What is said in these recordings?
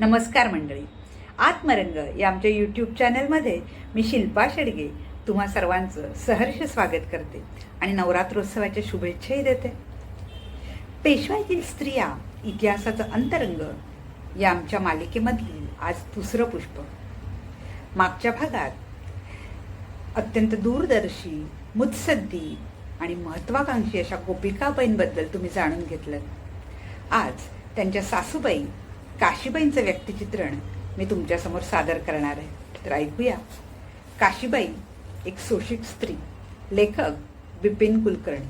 नमस्कार मंडळी. आत्मरंग या आमच्या यूट्यूब चॅनलमध्ये मी शिल्पा शेडगे तुम्हा सर्वांचं सहर्ष स्वागत करते आणि नवरात्रोत्सवाच्या शुभेच्छाही देते. पेशवाईतील स्त्रिया इतिहासाचं अंतरंग या आमच्या मालिकेमधील आज दुसरं पुष्प. मागच्या भागात अत्यंत दूरदर्शी मुत्सद्दी आणि महत्वाकांक्षी अशा गोपिकाबाईंबद्दल तुम्ही जाणून घेतलं. आज त्यांच्या सासूबाई काशीबाईंचं व्यक्तिचित्रण मी तुमच्यासमोर सादर करणार आहे. तर ऐकूया. काशीबाई एक शोषित स्त्री लेखक बिपिन कुलकर्णी.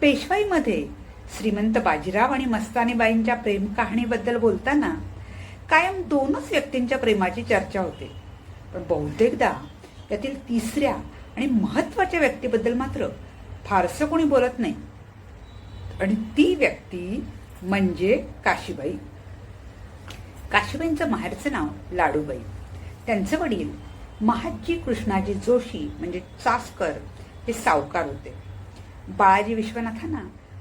पेशवाईमध्ये श्रीमंत बाजीराव आणि मस्तानीबाईंच्या प्रेम कहाणीबद्दल बोलताना कायम दोनच व्यक्तींच्या प्रेमाची चर्चा होते. पण बहुतेकदा यातील तिसऱ्या आणि महत्त्वाच्या व्यक्तीबद्दल मात्र फारसं कोणी बोलत नाही. आणि ती व्यक्ती म्हणजे काशीबाई. काशीबाईंचं माहेरचं नाव लाडूबाई. त्यांचे वडील महाजी कृष्णाजी जोशी म्हणजे चासकर हे सावकार होते. बाळाजी विश्वनाथांना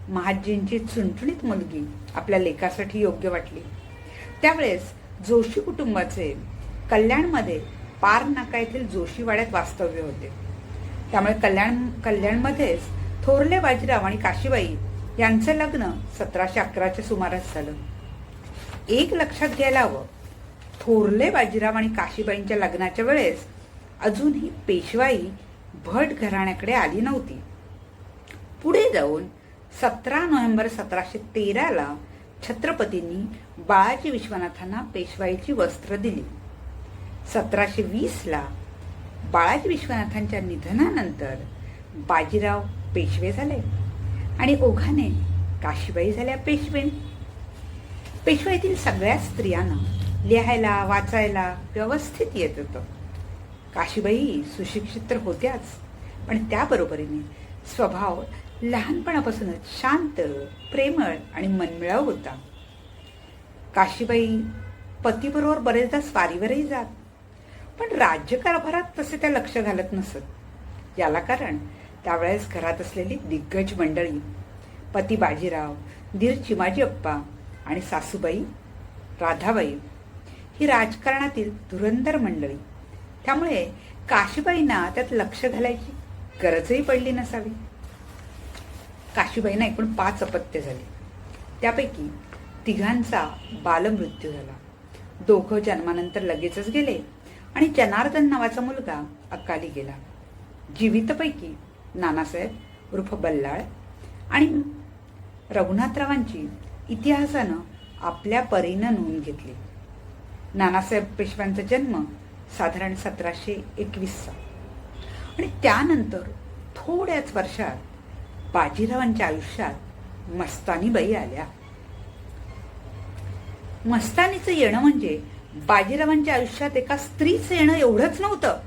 महाजींची चुणचुणीत मुलगी आपल्या लेखासाठी योग्य वाटली. त्यावेळेस जोशी कुटुंबाचे कल्याणमध्ये पार नाका येथील जोशीवाड्यात वास्तव्य होते. त्यामुळे कल्याण कल्याणमध्येच थोरले बाजीराव आणि काशीबाई यांचं लग्न सतराशे अकराच्या सुमारास झालं. एक लक्षात घ्यायला हवं. थोरले बाजीराव आणि काशीबाईंच्या लग्नाच्या वेळेस अजूनही पेशवाई भट घराण्याकडे आली नव्हती. पुढे जाऊन सतरा नोव्हेंबर सतराशे तेराला छत्रपतींनी बाळाजी विश्वनाथांना पेशवाईची वस्त्र दिली. सतराशे वीसला बाळाजी विश्वनाथांच्या निधनानंतर बाजीराव पेशवे झाले आणि ओघाने काशीबाई झाल्या पेशवेने. पेशवाईतील सगळ्या स्त्रियांना लिहायला वाचायला व्यवस्थित येत होतं. काशीबाई सुशिक्षित तर होत्याच पण त्याबरोबरीने स्वभाव लहानपणापासूनच शांत प्रेमळ आणि मनमिळाव होता. काशीबाई पतीबरोबर बरेचदा स्वारीवरही जात पण राज्यकारभारात तसे त्या लक्ष घालत नसत. याला कारण त्यावेळेस घरात असलेली दिग्गज मंडळी पती बाजीराव धीर चिमाजी अप्पा आणि सासूबाई राधाबाई ही राजकारणातील धुरंधर मंडळी. त्यामुळे काशीबाईंना त्यात लक्ष घालायची गरजही पडली नसावी. काशीबाईंना एकूण पाच अपत्य झाले. त्यापैकी तिघांचा बालमृत्यू झाला. दोघं जन्मानंतर लगेचच गेले आणि जनार्दन नावाचा मुलगा अकाली गेला. जीवितपैकी नानासाहेब उर्फ बल्लाळ आणि रघुनाथरावांची इतिहासानं आपल्या परीनं नोंद घेतली. नानासाहेब पेशव्यांचा जन्म साधारण सतराशे एकवीसचा आणि त्यानंतर थोड्याच वर्षात बाजीरावांच्या आयुष्यात मस्तानीबाई आल्या. मस्तानीचं येणं म्हणजे बाजीरावांच्या आयुष्यात एका स्त्रीचं येणं एवढंच नव्हतं.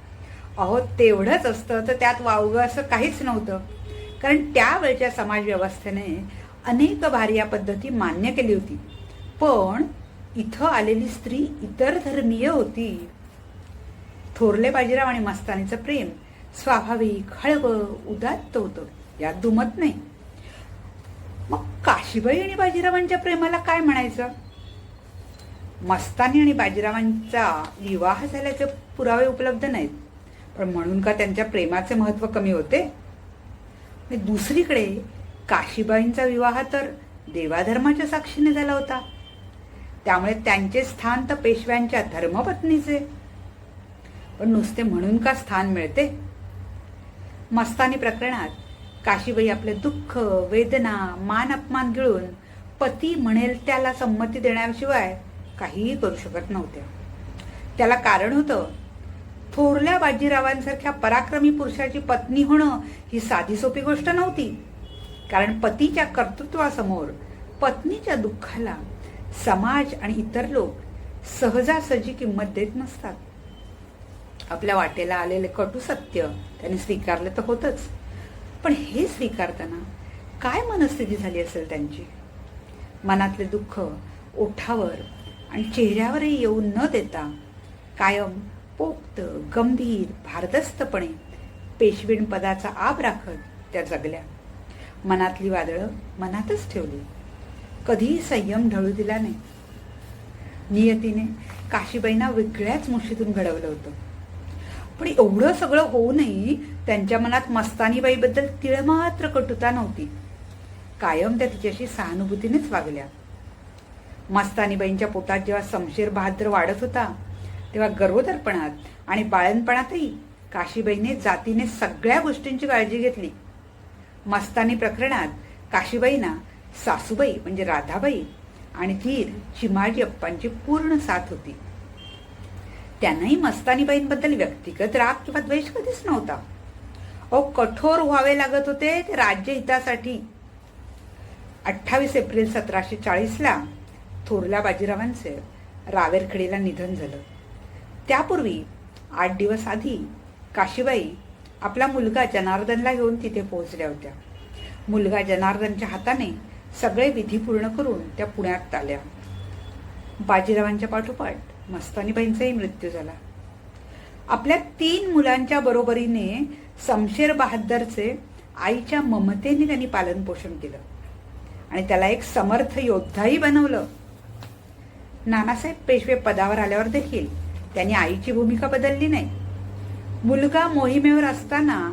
अहो तेवढंच असतं तर त्यात वावगं असं काहीच नव्हतं. कारण त्यावेळच्या समाज व्यवस्थेने अनेक भार्या पद्धती मान्य केली होती. पण इथं आलेली स्त्री इतर धर्मीय होती. थोरले बाजीराव आणि मस्तानीचं प्रेम स्वाभाविक हळवं उदात्त होतं. यात दुमत नाही. मग काशीबाई आणि बाजीरावांच्या प्रेमाला काय म्हणायचं? मस्तानी आणि बाजीरावांचा विवाह झाल्याचे पुरावे उपलब्ध नाहीत. पण म्हणून का त्यांच्या प्रेमाचे महत्त्व कमी होते? दुसरीकडे काशीबाईंचा विवाह तर देवाधर्माच्या साक्षीने झाला होता. त्यामुळे त्यांचे स्थान तर पेशव्यांच्या धर्मपत्नीचे. पण नुसते म्हणून का स्थान मिळते? मस्तानी प्रकरणात काशीबाई आपले दुःख वेदना मान अपमान गिळून पती म्हणेल त्याला संमती देण्याशिवाय काहीही करू शकत नव्हत्या त्याला कारण होतं थोरल्या बाजीरावांसारख्या पराक्रमी पुरुषाची पत्नी होणं ही साधी सोपी गोष्ट नव्हती. कारण पतीच्या कर्तृत्वासमोर पत्नीच्या दुःखाला समाज आणि इतर लोक सहजासहजी किंमत देत नसतात. आपल्या वाटेला आलेले कटू सत्य त्यांनी स्वीकारलं तर होतच. पण हे स्वीकारताना काय मनस्थिती झाली असेल त्यांची? मनातले दुःख ओठावर आणि चेहऱ्यावरही येऊ न देता कायम पोक्त गंभीर भारदस्तपणे पेशवीण पदाचा आब राखत त्या जगल्या. मनातली वादळं मनातच ठेवली. कधीही संयम ढळू दिला नाही. नियतीने काशीबाईंना वेगळ्याच मुशीतून घडवलं होतं. पण एवढं सगळं होऊनही त्यांच्या मनात मस्तानीबाईबद्दल तिळमात्र कटुता नव्हती. कायम त्या तिच्याशी सहानुभूतीनेच वागल्या. मस्तानीबाईंच्या पोटात जेव्हा समशेर बहादर वाढत होता तेव्हा गर्वदर्पणात आणि बाळणपणातही काशीबाईने जातीने सगळ्या गोष्टींची काळजी घेतली. मस्तानी प्रकरणात काशीबाईंना सासूबाई म्हणजे राधाबाई आणि धीर चिमाजी अप्पांची पूर्ण साथ होती. त्यांनाही मस्तानीबाईंबद्दल व्यक्तिगत राग किंवा द्वेष कधीच नव्हता. अहो कठोर व्हावे लागत होते ते राज्यहितासाठी अठ्ठावीस एप्रिल सतराशे चाळीसला थोरल्या बाजीरावांचे रावेरखेडीला निधन झालं. त्यापूर्वी आठ दिवस आधी काशीबाई आपला मुलगा जनार्दनला घेऊन तिथे पोहोचल्या होत्या. मुलगा जनार्दनच्या हाताने सगळे विधी पूर्ण करून त्या पुण्यात आल्या. बाजीरावांच्या पाठोपाठ मस्तानीबाईंचाही मृत्यू झाला. आपल्या तीन मुलांच्या बरोबरीने समशेर बहादरचे आईच्या ममतेने त्यांनी पालनपोषण केलं. आणि त्याला एक समर्थ योद्धाही बनवलं. नानासाहेब पेशवे पदावर आल्यावर देखील त्यांनी आईची भूमिका बदलली नाही. मुलगा मोहिमेवर असताना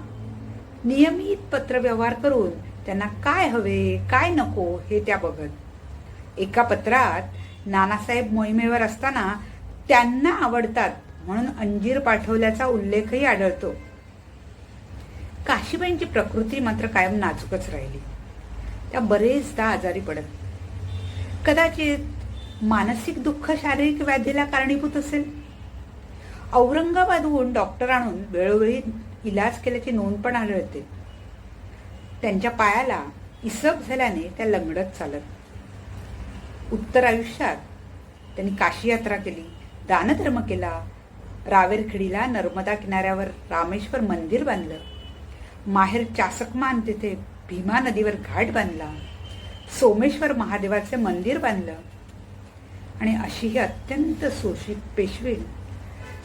नियमित पत्रव्यवहार करून त्यांना काय हवे काय नको हे त्या बघत. एका पत्रात नानासाहेब मोहिमेवर असताना त्यांना आवडतात म्हणून अंजीर पाठवल्याचा उल्लेखही आढळतो. काशीबाईंची प्रकृती मात्र कायम नाजूकच राहिली. त्या बरेचदा आजारी पडत. कदाचित मानसिक दुःख शारीरिक व्याधीला कारणीभूत असेल. औरंगाबादहून डॉक्टर आणून वेळोवेळी इलाज केल्याची नोंद पण आढळते. त्यांच्या पायाला इसब झाल्याने त्या लंगडत चालत. उत्तर आयुष्यात त्यांनी काशी यात्रा केली दानधर्म केला रावेरखेडीला नर्मदा किनाऱ्यावर रामेश्वर मंदिर बांधलं माहेर चासकमान तिथे भीमा नदीवर घाट बांधला सोमेश्वर महादेवाचे मंदिर बांधलं आणि अशी ही अत्यंत सोशी पेशवी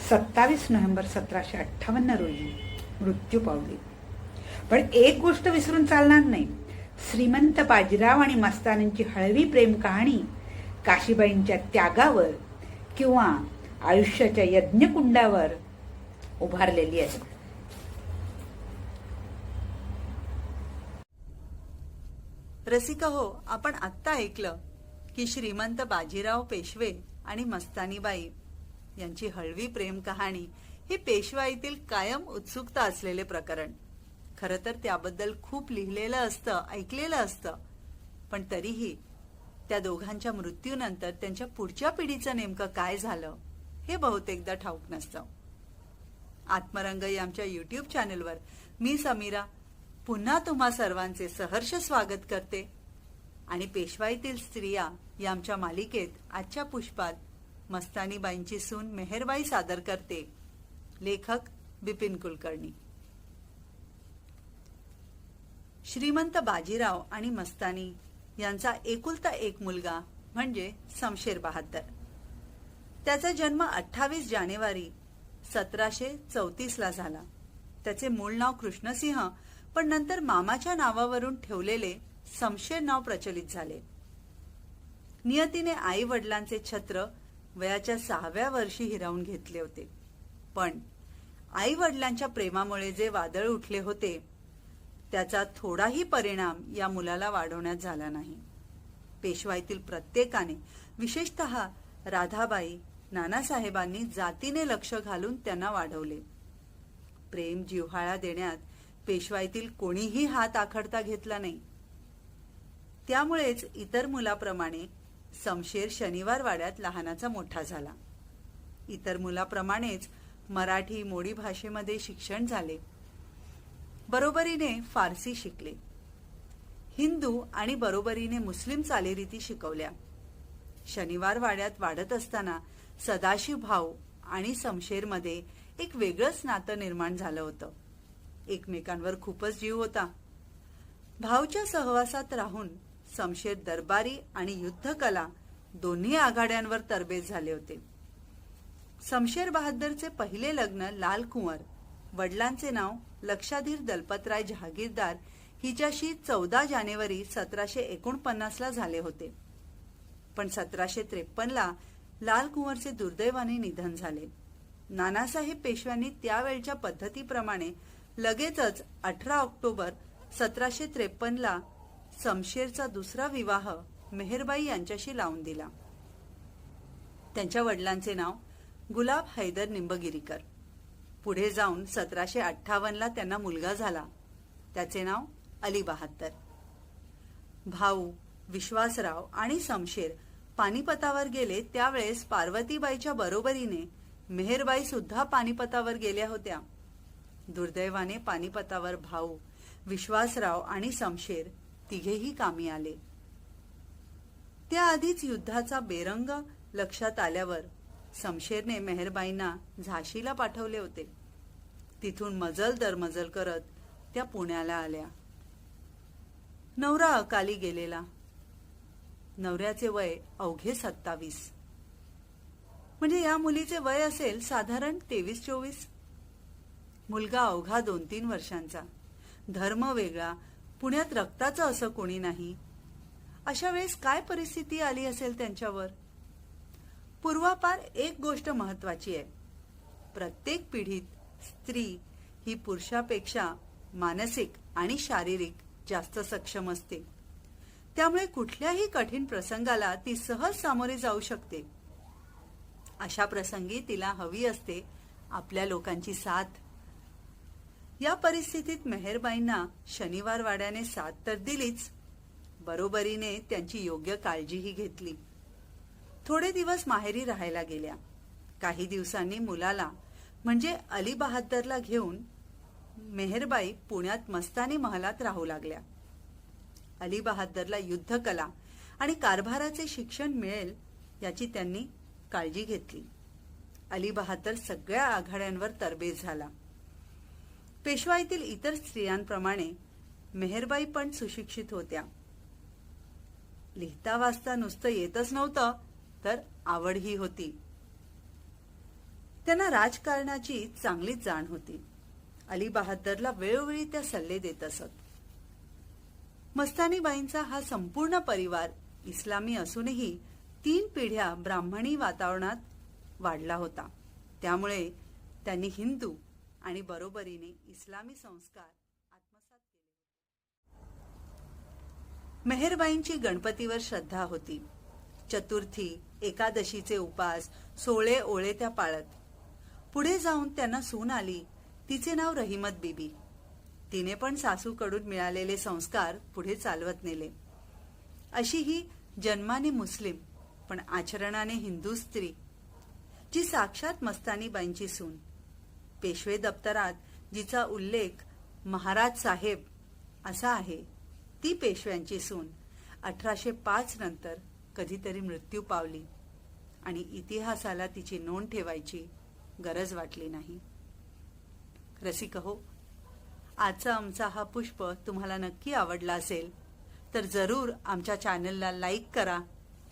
सत्तावीस नोव्हेंबर सतराशे अठ्ठावन्न रोजी मृत्यू पावली. पण एक गोष्ट विसरून चालणार नाही. श्रीमंत बाजीराव आणि मस्तानांची हळवी प्रेम कहाणी काशीबाईंच्या त्यागावर किंवा आयुष्याच्या यज्ञकुंडावर उभारलेली आहे. रसिका हो आपण आत्ता ऐकलं की श्रीमंत बाजीराव पेशवे आणि मस्तानीबाई यांची हळवी प्रेम कहाणी हे पेशवाईतील कायम उत्सुकता असलेले प्रकरण. खरं तर त्याबद्दल खूप लिहिलेलं असतं ऐकलेलं असतं. पण तरीही त्या दोघांच्या मृत्यूनंतर त्यांच्या पुढच्या पिढीचं नेमकं काय झालं हे बहुतेकदा ठाऊक नसतं. आत्मरंग आमच्या युट्यूब चॅनेलवर मी समीरा पुन्हा तुम्हा सर्वांचे सहर्ष स्वागत करते. आणि पेशवाईतील स्त्रिया या आमच्या मालिकेत आजच्या पुष्पात मस्तानीबाईंची सून मेहरबाई सादर करते. लेखक बिपिन कुलकर्णी. श्रीमंत बाजीराव आणि मस्तानी यांचा एकुलता एक मुलगा म्हणजे समशेर बहादर त्याचा जन्म अठ्ठावीस जानेवारी सतराशे चौतीस ला झाला. त्याचे मूळ नाव कृष्णसिंह पण नंतर मामाच्या नावावरून ठेवलेले समशेर नाव प्रचलित झाले. नियतीने आई वडिलांचे छत्र वयाच्या सहाव्या वर्षी हिरावून घेतले होते. पण आई वडिलांच्या प्रेमामुळे जे वादळ उठले होते त्याचा थोडाही परिणाम या मुलाला वाढवण्यात झाला नाही. पेशवाईतील प्रत्येकाने विशेषत राधाबाई नानासाहेबांनी जातीने लक्ष घालून त्यांना वाढवले. प्रेम जिव्हाळा देण्यात पेशवाईतील कोणीही हात आखडता घेतला नाही. त्यामुळेच इतर मुलाप्रमाणे समशेर शनिवार वाड्यात लहानाचा मोठा झाला. इतर मुलाप्रमाणेच मराठी मोडी भाषेमध्ये शिक्षण झाले. बरोबरीने फारसी शिकले. हिंदू आणि बरोबरीने मुस्लिम चालीरीती शिकवल्या. शनिवार वाड्यात वाढत असताना सदाशिव भाऊ आणि समशेरमध्ये एक वेगळंच नातं निर्माण झालं होतं. एकमेकांवर खूपच जीव होता. भाऊच्या सहवासात राहून समशेर दरबारी आणि युद्धकला दोन्ही आघाड्यांवर तरबेज झाले होते. समशेर बहादरचे पहिले लग्न लाल कुंवर वडिलांचे नाव लक्षाधीर दलपतराय जहागीरदार हिच्याशी चौदा जानेवारी सतराशे एकोणपन्नास ला झाले होते. पण सतराशे त्रेपन्न ला कुंवरचे दुर्दैवाने निधन झाले. नानासाहेब पेशव्यांनी त्यावेळच्या पद्धतीप्रमाणे लगेचच अठरा ऑक्टोबर सतराशे त्रेपन्नला समशेरचा दुसरा विवाह मेहरबाई यांच्याशी लावून दिला. त्यांच्या वडिलांचे नाव गुलाब हैदर निंबगिरीकर. पुढे जाऊन सतराशे अठ्ठावन्नला त्यांना मुलगा झाला. त्याचे नाव अली बहात्तर. भाऊ विश्वासराव आणि समशेर पानिपतावर गेले त्यावेळेस पार्वतीबाईच्या बरोबरीने मेहरबाई सुद्धा पानिपतावर गेल्या होत्या. दुर्दैवाने पानिपतावर भाऊ विश्वासराव आणि समशेर तिघेही कामी आले. त्याआधीच युद्धाचा बेरंग लक्षात आल्यावर समशेरने मेहरबाईंना झाशीला पाठवले होते. तिथून मजल दरमजल करत त्या पुण्याला आल्या. नवरा अकाली गेलेला. नवऱ्याचे वय अवघे सत्तावीस. म्हणजे या मुलीचे वय असेल साधारण तेवीस चोवीस. मुलगा अवघा दोन तीन वर्षांचा. धर्म वेगळा पुण्यात रक्ताचं असं कोणी नाही. अशा वेळेस काय परिस्थिती आली असेल त्यांच्यावर? पूर्वापार एक गोष्ट महत्वाची आहे. प्रत्येक पिढीत स्त्री ही पुरुषापेक्षा मानसिक आणि शारीरिक जास्त सक्षम असते. त्यामुळे कुठल्याही कठीण प्रसंगाला ती सहज सामोरे जाऊ शकते. अशा प्रसंगी तिला हवी असते आपल्या लोकांची साथ या परिस्थितीत मेहरबाईंना शनिवार वाड्याने साथ तर दिलीच. बरोबरीने त्यांची योग्य काळजीही घेतली. थोडे दिवस माहेरी राहायला गेल्या. काही दिवसांनी मुलाला म्हणजे अली बहादरला घेऊन मेहरबाई पुण्यात मस्तानी महलात राहू लागल्या. अली बहादरला युद्धकला आणि कारभाराचे शिक्षण मिळेल याची त्यांनी काळजी घेतली. अली बहादर सगळ्या आघाड्यांवर तरबेज झाला. पेशवाईतील इतर स्त्रियांप्रमाणे मेहरबाई पण सुशिक्षित होत्या. लिहिता वाचता नुसतं येतच नव्हतं तर आवडही होती. त्यांना राजकारणाची चांगलीच जाण होती. अली बहादरला वेळोवेळी त्या सल्ले देत असत. मस्तानीबाईंचा हा संपूर्ण परिवार इस्लामी असूनही तीन पिढ्या ब्राह्मणी वातावरणात वाढला होता. त्यामुळे त्यांनी हिंदू आणि बरोबरीने इस्लामी संस्कार आत्मसात केले मेहरबाईंची गणपतीवर श्रद्धा होती. चतुर्थी एकादशीचे उपास सोळे ओळे त्या पाळत. पुढे जाऊन त्यांना सून आली. तिचे नाव रहिमत बीबी. तिने पण सासूकडून मिळालेले संस्कार पुढे चालवत नेले. अशी ही जन्माने मुस्लिम पण आचरणाने हिंदू स्त्री जी साक्षात मस्तानीबाईंची सून. पेशवे दप्तरात जिचा उल्लेख महाराज साहेब असा आहे ती पेशव्यांची सून अठराशे पाच नंतर कधीतरी मृत्यू पावली आणि इतिहासाला तिची नोंद ठेवायची गरज वाटली नाही. रसिक हो आजचा आमचा हा पुष्प तुम्हाला नक्की आवडला असेल तर जरूर आमच्या चॅनलला लाईक करा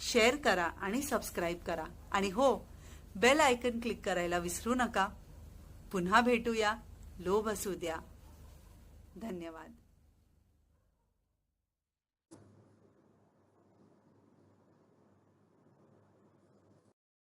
शेअर करा आणि सबस्क्राईब करा. आणि हो बेल आयकन क्लिक करायला विसरू नका. पुन्हा भेटूया. लोभ असू द्या. धन्यवाद.